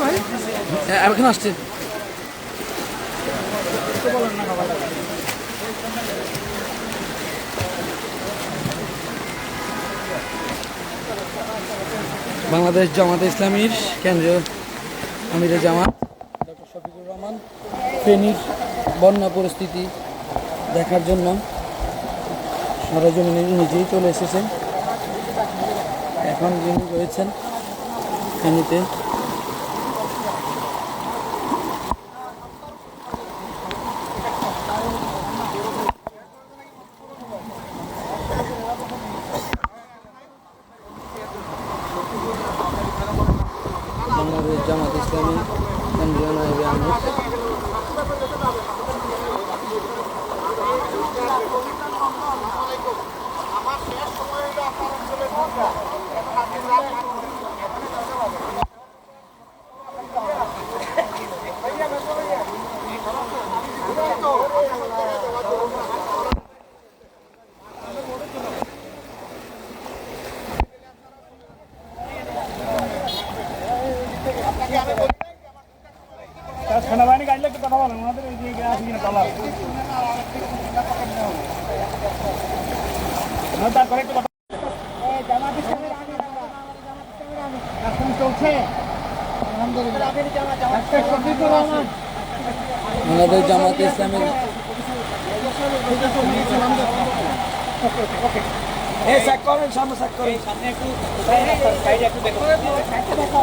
ভাই। হ্যাঁ, এখন আসছে। বাংলাদেশ জামাত ইসলামীর কেন্দ্রীয় আমিরে জামাত ডক্টর শফিকুর রহমান ফেনীর বন্যা পরিস্থিতি দেখার জন্য সরজমিনে নিজেই চলে এসেছেন। এখন যিনি রয়েছেন ফেনীতে বাংলাদেশ জামাত ইসলামী কেন্দ্রীয় নায়েবে আমির সেনাবাহিনী গাড়ি একটু কথা বলেন ওনাদের এই যে আছে কিনা টলার তারপরে একটু কথা চলছে বাংলাদেশ জামাত ইসলামীর এই চেক করেন সামনে চেক করেন। সামনে একটু একটু দেখো।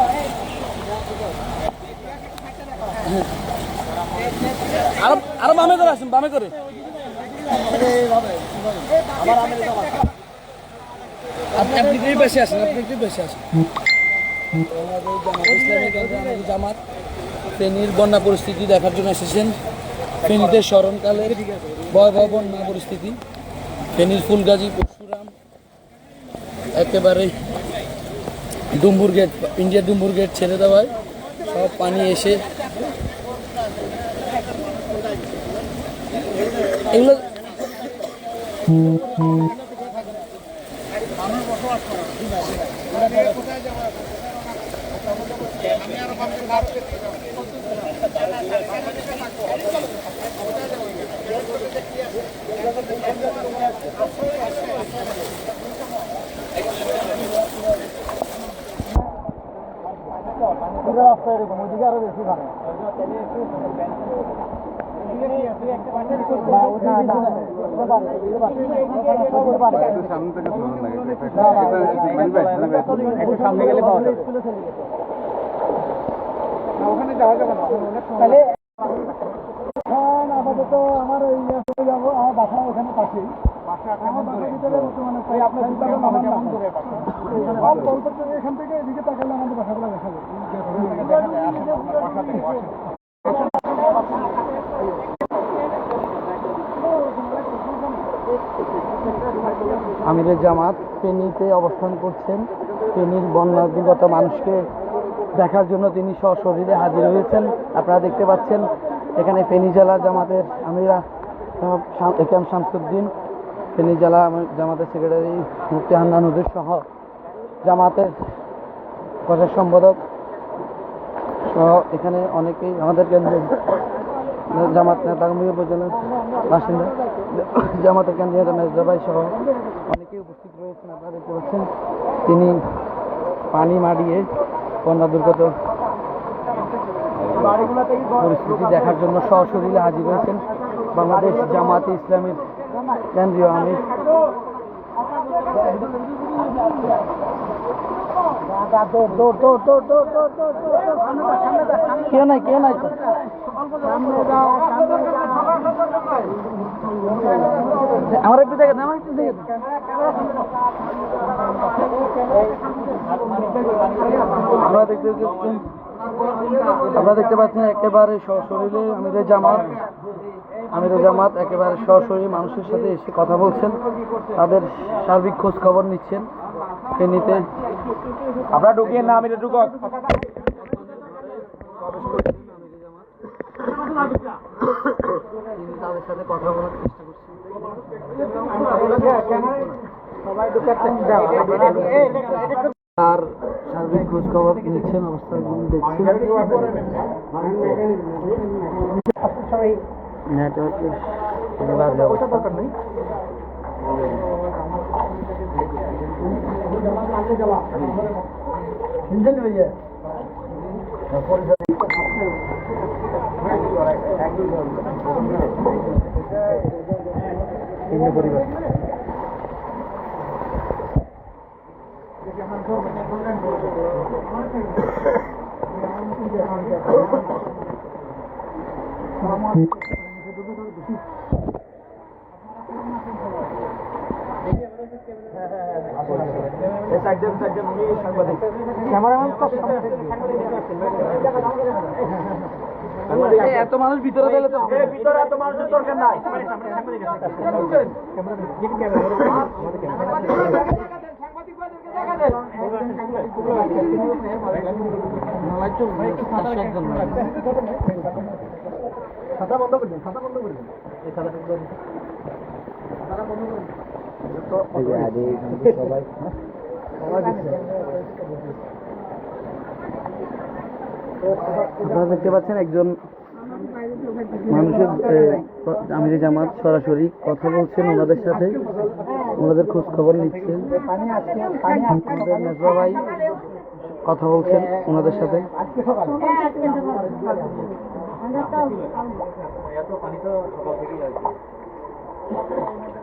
আরও বামে করে আসুন, বামে করে। আপনি আপনি বেশি আসেন, আপনি আসেন। জামাত, ফেনীর বন্যা পরিস্থিতি দেখার জন্য এসেছেন। ফেনীতে স্মরণকালের ভয়াবহ বন্যা পরিস্থিতি। ফেনীর ফুলগাজী, পরশুরাম, একেবারে Dumbur gate India Dumbur gate ছেড়ে দেওয়ায় সব পানি এসে এগুলো একটু সামনে থেকে শোনান লাগে একটু সামনে গেলে পাওয়া যাবে। ওখানে যাওয়া যাবে না এখন আপাতত আমার এই চলে যাব আমার বাসা ওখানে পাশেই। এখান থেকে এদিকে তাকালে আমাদের বাসাগুলো দেখা যাবে। আমিরের জামাত ফেনীতে অবস্থান করছেন। ফেনীর বন্যাবিগত মানুষকে দেখার জন্য তিনি সশরীরে হাজির হয়েছেন। আপনারা দেখতে পাচ্ছেন, এখানে ফেনী জেলা জামাতের আমিরা একাম শামসুদ্দিন, ফেনী জেলা জামাতের সেক্রেটারি মুফতি হান্নান সহ জামাতের প্রচার সম্পাদক এখানে অনেকেই আমাদের কেন্দ্রে জামাত নেতা উপজেলার বাসিন্দা। জামাতের কেন্দ্রীয় মেজদাবাই সহ অনেকেই উপস্থিত রয়েছেন, আপনারা দেখতে তিনি পানি মাড়িয়ে বন্যা দুর্গত পরিস্থিতি দেখার জন্য সশরীরে হাজির হয়েছেন বাংলাদেশ জামাতে ইসলামীর কেন্দ্রীয় আমির। কেউ নাই নাই আমার একটু দেখে আমার একটু দেখে। আপনারা দেখতে আপনারা দেখতে পাচ্ছেন একেবারে সশরীরে আমিরের জামাত আমিরের জামাত একেবারে সশরীরে মানুষের সাথে এসে কথা বলছেন, তাদের সার্বিক খোঁজ খবর নিচ্ছেন, ফেনীতে আপনারা ঢুকিয়ে না আমি ঢুকক তিনি তাদের সাথে কথা বলার চেষ্টা করছেন সবাই ঢুকে তার সার্বিক খোঁজ খবর নিচ্ছেন অবস্থাগুলো দেখছেন নেটওয়ার্কের কোনো বাজে অবস্থা। এই এত মানুষ ভিতরে গেলে তো হবে। না। না, একটু একটু পাঁচশো একজন লাগবে। আপনারা দেখতে পাচ্ছেন একজন মানুষের আমির জামাত সরাসরি কথা বলছেন ওনাদের সাথে। ওনাদের খোঁজ খবর নিচ্ছেন ভাই কথা বলছেন ওনাদের সাথে। পাশের রুমগুলো দেখেন এদের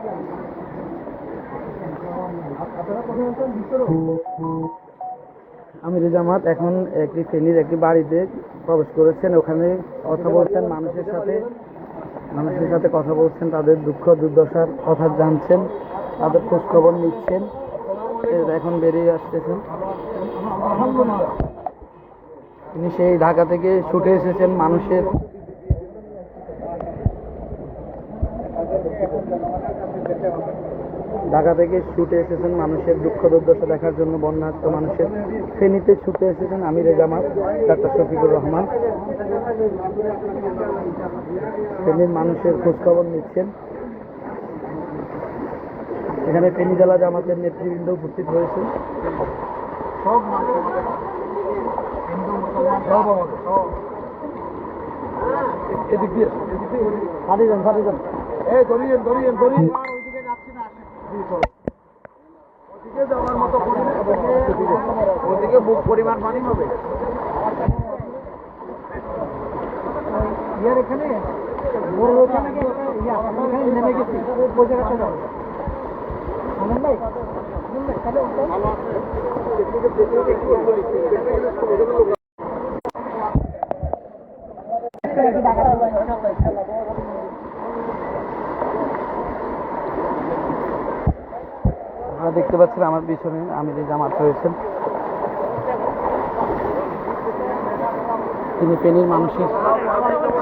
খোলা আমির জামাত এখন একটি ফেনীর একটি বাড়িতে প্রবেশ করেছেন। ওখানে কথা বলছেন, মানুষের সাথে মানুষের সাথে কথা বলছেন, তাদের দুঃখ, দুর্দশার কথা জানছেন, তাদের খোঁজ খবর নিচ্ছেন এখন বেরিয়ে আসতেছেন। তিনি সেই ঢাকা থেকে ছুটে এসেছেন, মানুষের ঢাকা থেকে ছুটে এসেছেন মানুষের দুঃখ দুর্দশা দেখার জন্য বন্যার্থ মানুষের ফেনীতে ছুটে এসেছেন আমিরে জামাত ডাক্তার শফিকুর রহমান। ফেনীর মানুষের খোঁজখবর নিচ্ছেন। এখানে ফেনী জেলা জামাতের নেতৃবৃন্দ উপস্থিত হয়েছে সব হিন্দু মুসলমান সব আমাদের। সব এদিক দিয়ে ফাটি যান ফাটি যান এই ধরিয়েন ধরিয়েন ধরিয়েন ওইদিকে যাচ্ছি না আসেন ওদিকে যাওয়ার মতো ওদিকে বুক পরিমাণ পানি হবে। ইয়ার এখানে ওর ওখানে এখানে নেমে গেছি। ওই জায়গাটা যাও আনন্দ ভাই? আনন্দ ভাই আপনারা দেখতে পাচ্ছেন আমার পিছনে আমিরে জামাত রয়েছেন। তিনি ফেনীর মানুষের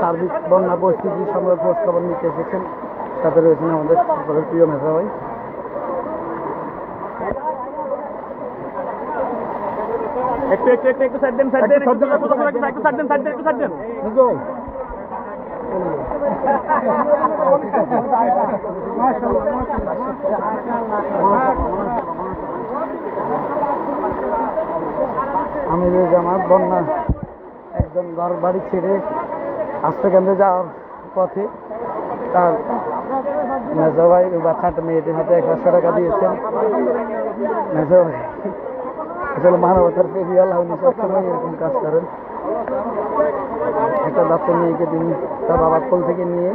সার্বিক বন্যা পরিস্থিতি সম্পর্কে খোঁজ খবর নিতে এসেছেন। সাথে রয়েছেন আমাদের সকলের প্রিয় মেধা ভাই একটু একটু একটু একটু সাইড দেন সাইড দেন একটু একটু সাইড দেন সাইড দেন একটু সাইড দেন। আমিরের জামাত বন্যা একজন ঘর বাড়ি ছেড়ে আশ্রয়কেন্দ্রে যাওয়ার পথে তার মেজো ভাই বাচ্চাটা মেয়েটির হাতে এক পাঁচশো টাকা দিয়েছেন। মেজো ভাই আসলে মানবতার প্রেমী আল্লাহ উনি সবসময় এরকম কাজ করেন। একটা বাচ্চা মেয়েকে তিনি তার বাবার কোল থেকে নিয়ে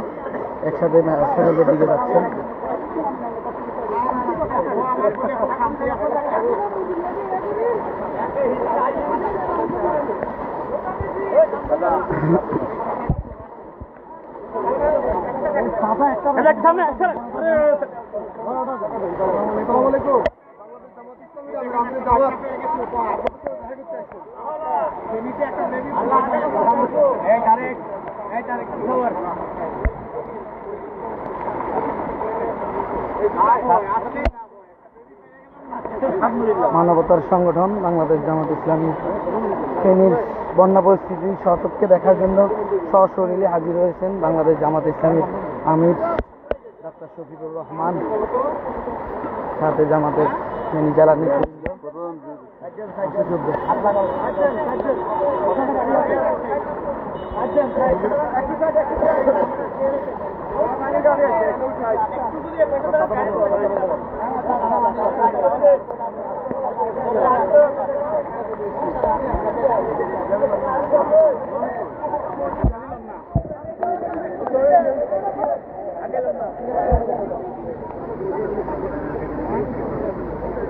একসাথে হাসপাতালের দিকে যাচ্ছেন। সামনে আসসালামু আলাইকুম। মানবতার সংগঠন বাংলাদেশ জামাত ইসলামী ফেনীর বন্যা পরিস্থিতি শতককে দেখার জন্য সশরীরে হাজির হয়েছেন বাংলাদেশ জামাত ইসলামীর আমির ডাক্তার শফিকুর রহমান সাথে জামাতের ফেনী জেলা নেতৃবৃন্দ মুক্তিযুদ্ধ।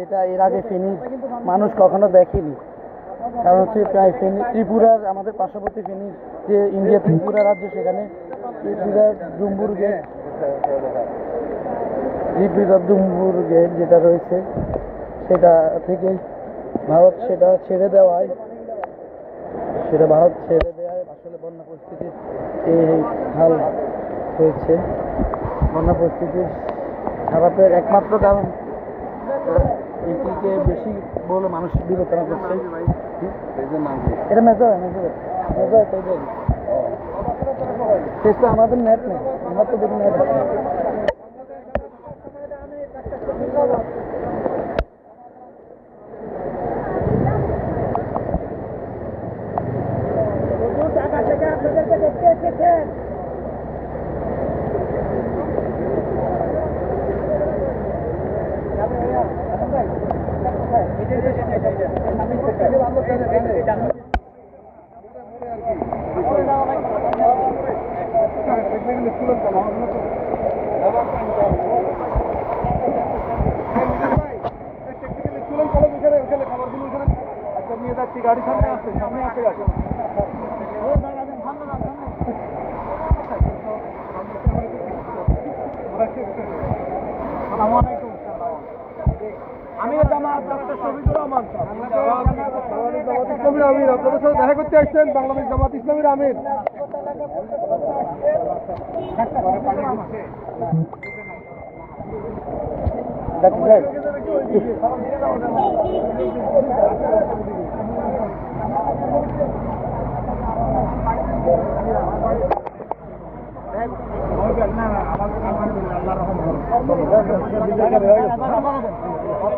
যেটা এর আগে ফেনীর মানুষ কখনো দেখেনি। কারণ হচ্ছে প্রায় ফেনী, ত্রিপুরার, আমাদের পার্শ্ববর্তী ফেনীর যে ইন্ডিয়া, ত্রিপুরা রাজ্য সেখানে ত্রিপুরার ডুম্বুর গেট, ত্রিপুরার ডুম্বুর গেট যেটা রয়েছে, সেটা থেকে ভারত সেটা ছেড়ে দেওয়ায়, সেটা ভারত ছেড়ে দেওয়ায় আসলে বন্যা পরিস্থিতির এই হাল হয়েছে। বন্যা পরিস্থিতির খারাপের একমাত্র কারণ বেশি বলে মানুষ বিবেচনা করছে এটা মেজো মেজো মেজো চেষ্টা আমাদের নেট নেই আমার তো দেখি নেট আছে গাড়ি じゃあ。আমি জামাত ডক্টর শফিকুর রহমান ইসলামীর আমির আপনাদের সাথে দেখা করতে আসছেন বাংলাদেশ জামাত ইসলামীর আমির। ডাক্তার এই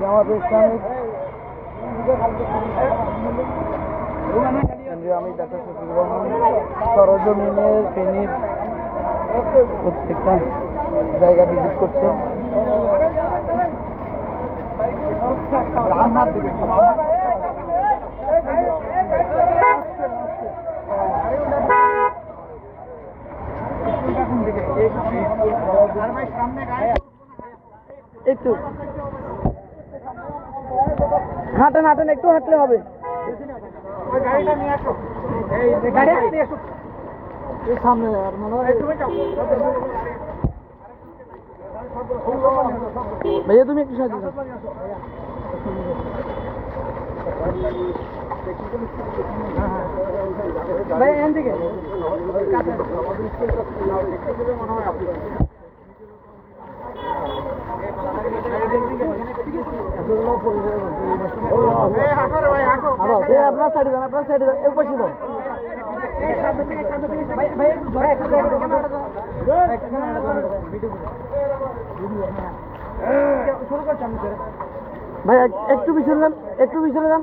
জামাত ইসলামী কেন্দ্রীয় আমি ডাক্তার শফিকুর রহমান সরজমিনের ফেনীর প্রত্যেকটা জায়গা ভিজিট করছে। একটু হাঁটেন হাঁটেন একটু হাঁটলে হবে। ভাইয়া তুমি একটু সাহায্য ভাই এখান থেকে। আপনার সাইডে যান আপনার ভাই এক- একটু পিছনে যান একটু পিছনে যান।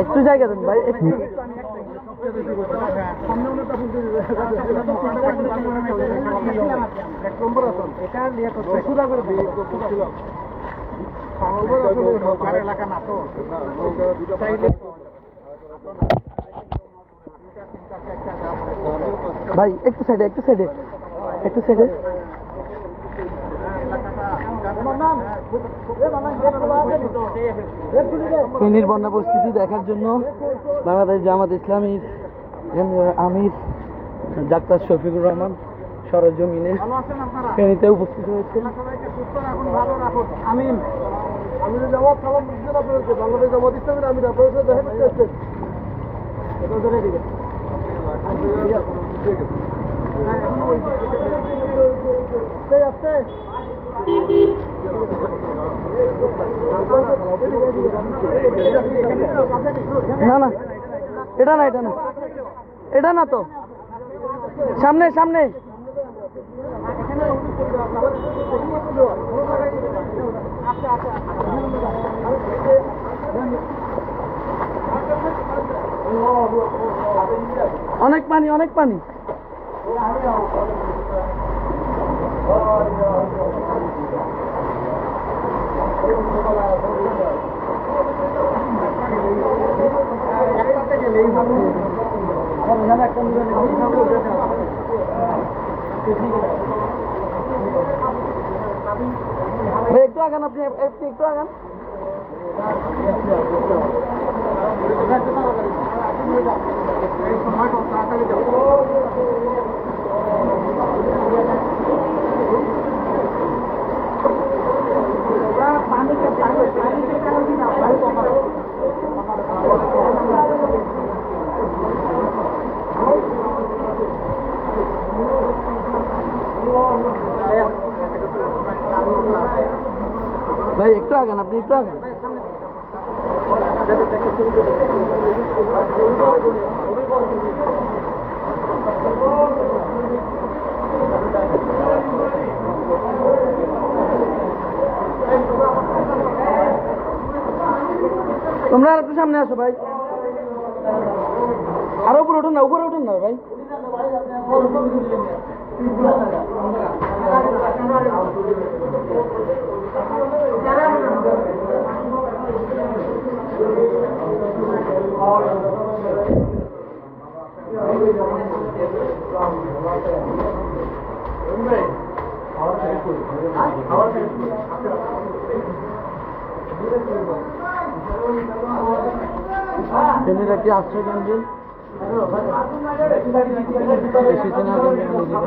একটু জায়গা দেন ভাই একটু। ভাই একটু সাইডে একটু সাইডে একটু সাইডে ফেনীর বন্যা পরিস্থিতি দেখার জন্য বাংলাদেশ জামাত ইসলামীর আমির ডাক্তার শফিকুর রহমান সরজমিনে ফেনীতে উপস্থিত হয়েছে আমিন আমি জামাত সালাম বাংলাদেশ ইসলামের আমি আপনাদের সাথে দেখা এটা ধরে দিকে আস্তে না না। এটা না এটা না। এটা না তো। সামনে সামনে। অনেক পানি অনেক পানি। একটু আগান আপনি একটু একটু আগান ভাই একটু আগান আপনি একটু আগান তোমরা আর একটু সামনে আসো ভাই। আরও উপরে উঠুন না, উপরে উঠুন না ভাই। ফেনীর একটি আশ্রয় কেন্দ্রে এসেছেন আগামী আলোচনা।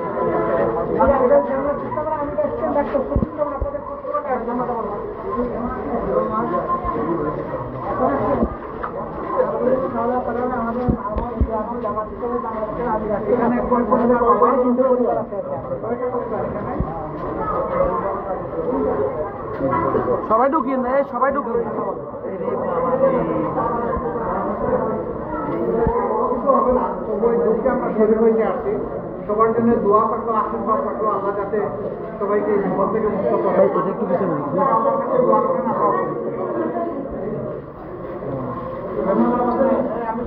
সবাই ঢুকিয়ে নেয় সবাই ঢুকিয়ে সবার জন্য দোয়া থাকল আশীর্বাদ থাকল আল্লাহ যাতে সবাইকে মুক্ত করে